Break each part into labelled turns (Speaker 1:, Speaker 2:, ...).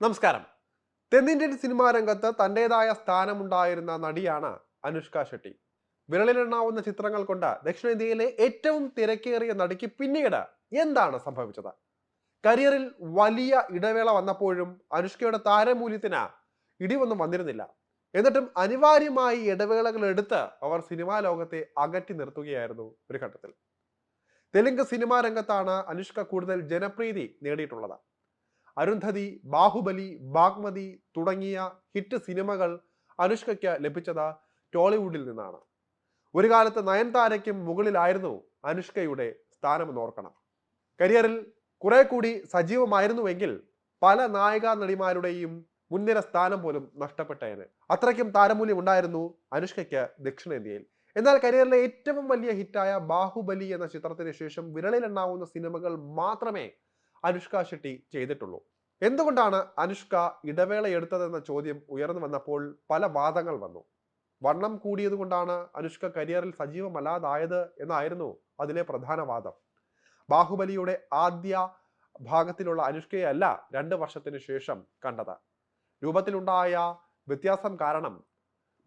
Speaker 1: നമസ്കാരം. തെന്നിന്ത്യൻ സിനിമാ രംഗത്ത് തന്റെതായ സ്ഥാനമുണ്ടായിരുന്ന നടിയാണ് അനുഷ്ക ഷെട്ടി. വിരളിലെണ്ണാവുന്ന ചിത്രങ്ങൾ കൊണ്ട് ദക്ഷിണേന്ത്യയിലെ ഏറ്റവും തിരക്കേറിയ നടിക്ക് പിന്നീട് എന്താണ് സംഭവിച്ചത്? കരിയറിൽ വലിയ ഇടവേള വന്നപ്പോഴും അനുഷ്കയുടെ താരമൂല്യത്തിന് ഇടിവൊന്നും വന്നിരുന്നില്ല. എന്നിട്ടും അനിവാര്യമായി ഇടവേളകൾ എടുത്ത് അവർ സിനിമാ ലോകത്തെ അകറ്റി നിർത്തുകയായിരുന്നു ഒരു ഘട്ടത്തിൽ. തെലുങ്ക് സിനിമാ രംഗത്താണ് അനുഷ്ക കൂടുതൽ ജനപ്രീതി നേടിയിട്ടുള്ളത്. അരുന്ധതി ബാഹുബലി ബാഗ്മതി തുടങ്ങിയ ഹിറ്റ് സിനിമകൾ അനുഷ്കയ്ക്ക് ലഭിച്ചത് ടോളിവുഡിൽ നിന്നാണ്. ഒരു കാലത്ത് നയൻതാരയ്ക്കും മുകളിലായിരുന്നു അനുഷ്കയുടെ സ്ഥാനം ഓർക്കണം കരിയറിൽ കുറെ കൂടി സജീവമായിരുന്നുവെങ്കിൽ പല നായിക നടിമാരുടെയും മുൻനിര സ്ഥാനം പോലും നഷ്ടപ്പെട്ടേനെ. അത്രയ്ക്കും താരമൂല്യം ഉണ്ടായിരുന്നു അനുഷ്കയ്ക്ക് ദക്ഷിണേന്ത്യയിൽ. എന്നാൽ കരിയറിലെ ഏറ്റവും വലിയ ഹിറ്റായ ബാഹുബലി എന്ന ചിത്രത്തിന് ശേഷം വിരളിലെണ്ണാവുന്ന സിനിമകൾ മാത്രമേ അനുഷ്ക ഷെട്ടി ചെയ്തിട്ടുള്ളൂ. എന്തുകൊണ്ടാണ് അനുഷ്ക ഇടവേള എടുത്തതെന്ന ചോദ്യം ഉയർന്നു വന്നപ്പോൾ പല വാദങ്ങൾ വന്നു. വണ്ണം കൂടിയതുകൊണ്ടാണ് അനുഷ്ക കരിയറിൽ സജീവമല്ലാതായത് എന്നായിരുന്നു അതിലെ പ്രധാന വാദം. ബാഹുബലിയുടെ ആദ്യ ഭാഗത്തിലുള്ള അനുഷ്കയല്ല രണ്ട് വർഷത്തിന് ശേഷം കണ്ടത്. രൂപത്തിലുണ്ടായ വ്യത്യാസം കാരണം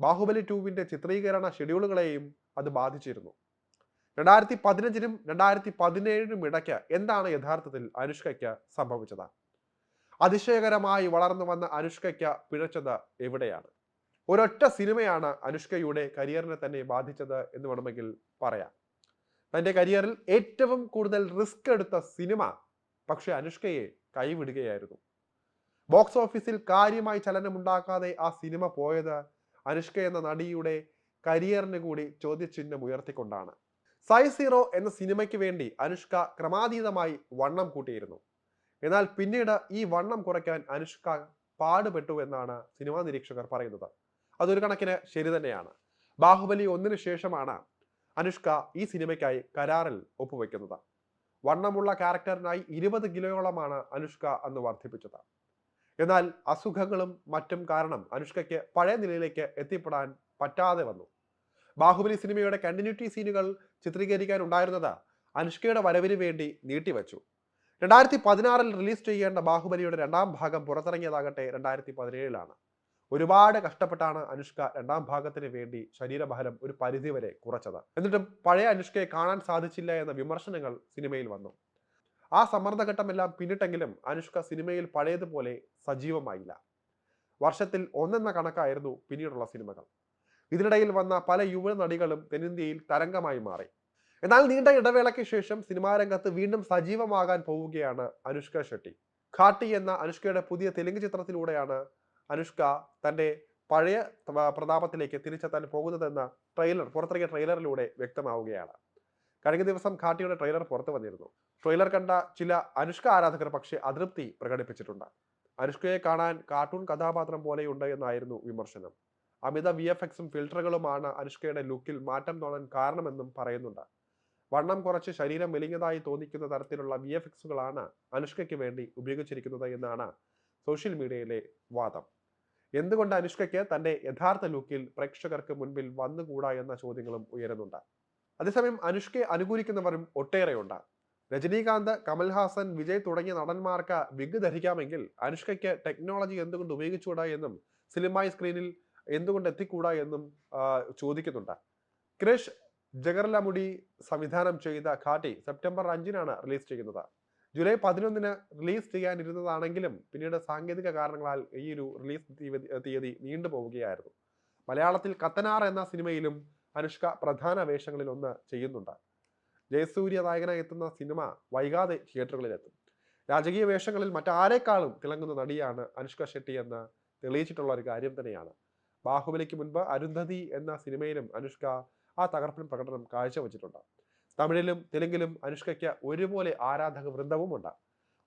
Speaker 1: ബാഹുബലി ടൂവിന്റെ ചിത്രീകരണ ഷെഡ്യൂളുകളെയും അത് ബാധിച്ചിരുന്നു. രണ്ടായിരത്തി പതിനഞ്ചിനും രണ്ടായിരത്തി പതിനേഴിനും ഇടയ്ക്ക് എന്താണ് യഥാർത്ഥത്തിൽ അനുഷ്കയ്ക്ക് സംഭവിച്ചത്? അതിശയകരമായി വളർന്നു വന്ന അനുഷ്കയ്ക്ക് പിഴച്ചത് എവിടെയാണ്? ഒരൊറ്റ സിനിമയാണ് അനുഷ്കയുടെ കരിയറിനെ തന്നെ ബാധിച്ചത് എന്ന് വേണമെങ്കിൽ പറയാം. തന്റെ കരിയറിൽ ഏറ്റവും കൂടുതൽ റിസ്ക് എടുത്ത സിനിമ പക്ഷെ അനുഷ്കയെ കൈവിടുകയായിരുന്നു. ബോക്സ് ഓഫീസിൽ കാര്യമായി ചലനമുണ്ടാക്കാതെ ആ സിനിമ പോയത് അനുഷ്ക എന്ന നടിയുടെ കരിയറിന് കൂടി ചോദ്യചിഹ്നം ഉയർത്തിക്കൊണ്ടാണ്. സൈ സീറോ എന്ന സിനിമയ്ക്ക് വേണ്ടി അനുഷ്ക ക്രമാതീതമായി വണ്ണം കൂട്ടിയിരുന്നു. എന്നാൽ പിന്നീട് ഈ വണ്ണം കുറയ്ക്കാൻ അനുഷ്ക പാടുപെട്ടു എന്നാണ് സിനിമാ നിരീക്ഷകർ പറയുന്നത്. അതൊരു കണക്കിന് ശരി തന്നെയാണ്. ബാഹുബലി ഒന്നിനു ശേഷമാണ് അനുഷ്ക ഈ സിനിമയ്ക്കായി കരാറിൽ ഒപ്പുവെക്കുന്നത്. വണ്ണമുള്ള ക്യാരക്ടറിനായി ഇരുപത് കിലോയോളമാണ് അനുഷ്ക അന്ന് വർദ്ധിപ്പിച്ചത്. എന്നാൽ അസുഖങ്ങളും മറ്റും കാരണം അനുഷ്കയ്ക്ക് പഴയ നിലയിലേക്ക് എത്തിപ്പെടാൻ പറ്റാതെ വന്നു. ബാഹുബലി സിനിമയുടെ കണ്ടിന്യൂറ്റി സീനുകൾ ചിത്രീകരിക്കാൻ ഉണ്ടായിരുന്നത് അനുഷ്കയുടെ വരവിന് വേണ്ടി നീട്ടിവച്ചു. രണ്ടായിരത്തി പതിനാറിൽ റിലീസ് ചെയ്യേണ്ട ബാഹുബലിയുടെ രണ്ടാം ഭാഗം പുറത്തിറങ്ങിയതാകട്ടെ രണ്ടായിരത്തി പതിനേഴിലാണ് ഒരുപാട് കഷ്ടപ്പെട്ടാണ് അനുഷ്ക രണ്ടാം ഭാഗത്തിന് വേണ്ടി ശരീരഭാരം ഒരു പരിധിവരെ കുറച്ചത്. എന്നിട്ടും പഴയ അനുഷ്കയെ കാണാൻ സാധിച്ചില്ല എന്ന വിമർശനങ്ങൾ സിനിമയിൽ വന്നു. ആ സമ്മർദ്ദഘട്ടമെല്ലാം പിന്നിട്ടെങ്കിലും അനുഷ്ക സിനിമയിൽ പഴയതുപോലെ സജീവമായില്ല. വർഷത്തിൽ ഒന്നെന്ന കണക്കായിരുന്നു പിന്നീടുള്ള സിനിമകൾ. ഇതിനിടയിൽ വന്ന പല യുവ നടികളും തെന്നിന്ത്യയിൽ തരംഗമായി മാറി. എന്നാൽ നീണ്ട ഇടവേളയ്ക്ക് ശേഷം സിനിമാ രംഗത്ത് വീണ്ടും സജീവമാകാൻ പോവുകയാണ് അനുഷ്ക ഷെട്ടി. ഘാട്ടി എന്ന അനുഷ്കയുടെ പുതിയ തെലുങ്ക് ചിത്രത്തിലൂടെയാണ് അനുഷ്ക തന്റെ പഴയ പ്രതാപത്തിലേക്ക് തിരിച്ചെത്താൻ പോകുന്നതെന്ന ട്രെയിലർ പുറത്തിറങ്ങിയ ട്രെയിലറിലൂടെ വ്യക്തമാവുകയാണ്. കഴിഞ്ഞ ദിവസം ഘാട്ടിയുടെ ട്രെയിലർ പുറത്തു വന്നിരുന്നു. ട്രെയിലർ കണ്ട ചില അനുഷ്ക ആരാധകർ പക്ഷേ അതൃപ്തി പ്രകടിപ്പിച്ചിട്ടുണ്ട്. അനുഷ്കയെ കാണാൻ കാർട്ടൂൺ കഥാപാത്രം പോലെയുണ്ട് എന്നായിരുന്നു വിമർശനം. അമിത വി എഫ് എക്സും ഫിൽറ്ററുകളുമാണ് അനുഷ്കയുടെ ലുക്കിൽ മാറ്റം തോന്നാൻ കാരണമെന്നും പറയുന്നുണ്ട്. വണ്ണം കുറച്ച് ശരീരം മെലിഞ്ഞതായി തോന്നിക്കുന്ന തരത്തിലുള്ള വി എഫ് എക്സുകളാണ് അനുഷ്കയ്ക്ക് വേണ്ടി ഉപയോഗിച്ചിരിക്കുന്നത് എന്നാണ് സോഷ്യൽ മീഡിയയിലെ വാദം. എന്തുകൊണ്ട് അനുഷ്കയ്ക്ക് തന്റെ യഥാർത്ഥ ലുക്കിൽ പ്രേക്ഷകർക്ക് മുൻപിൽ വന്നുകൂടാ എന്ന ചോദ്യങ്ങളും ഉയരുന്നുണ്ട്. അതേസമയം അനുഷ്കയെ അനുകൂലിക്കുന്നവരും ഒട്ടേറെയുണ്ട്. രജനീകാന്ത് കമൽഹാസൻ വിജയ് തുടങ്ങിയ നടന്മാർക്ക് വിഗ് ധരിക്കാമെങ്കിൽ അനുഷ്കയ്ക്ക് ടെക്നോളജി എന്തുകൊണ്ട് ഉപയോഗിച്ചുകൂടാ എന്നും സിനിമായി സ്ക്രീനിൽ എന്തുകൊണ്ട് എത്തിക്കൂടാ എന്നും ചോദിക്കുന്നുണ്ട്. ക്രിഷ് ജഗർലമുടി സംവിധാനം ചെയ്ത ഖാട്ടി സെപ്റ്റംബർ അഞ്ചിനാണ് റിലീസ് ചെയ്യുന്നത്. ജൂലൈ പതിനൊന്നിന് റിലീസ് ചെയ്യാനിരുന്നതാണെങ്കിലും പിന്നീട് സാങ്കേതിക കാരണങ്ങളാൽ ഈ ഒരു റിലീസ് തീയതി നീണ്ടുപോവുകയായിരുന്നു മലയാളത്തിൽ കത്തനാർ എന്ന സിനിമയിലും അനുഷ്ക പ്രധാന വേഷങ്ങളിൽ ഒന്ന് ചെയ്യുന്നുണ്ട്. ജയസൂര്യ നായകനായി എത്തുന്ന സിനിമ വൈകാതെ തിയേറ്ററുകളിലെത്തും. രാജകീയ വേഷങ്ങളിൽ മറ്റാരേക്കാളും തിളങ്ങുന്ന നടിയാണ് അനുഷ്ക ഷെട്ടി എന്ന് തെളിയിച്ചിട്ടുള്ള ഒരു കാര്യം തന്നെയാണ്. ബാഹുബലിക്ക് മുൻപ് അരുന്ധതി എന്ന സിനിമയിലും അനുഷ്ക ആ തകർപ്പൻ പ്രകടനം കാഴ്ചവെച്ചിട്ടുണ്ട്. തമിഴിലും തെലുങ്കിലും അനുഷ്കയ്ക്ക് ഒരുപോലെ ആരാധക വൃന്ദവുമുണ്ട്.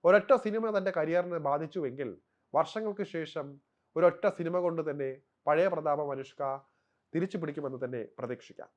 Speaker 1: ഒരൊറ്റ സിനിമ തന്റെ കരിയറിനെ ബാധിച്ചുവെങ്കിൽ വർഷങ്ങൾക്ക് ശേഷം ഒരൊറ്റ സിനിമ കൊണ്ട് തന്നെ പഴയ പ്രതാപം അനുഷ്ക തിരിച്ചു പിടിക്കുമെന്ന് തന്നെ പ്രതീക്ഷിക്കാം.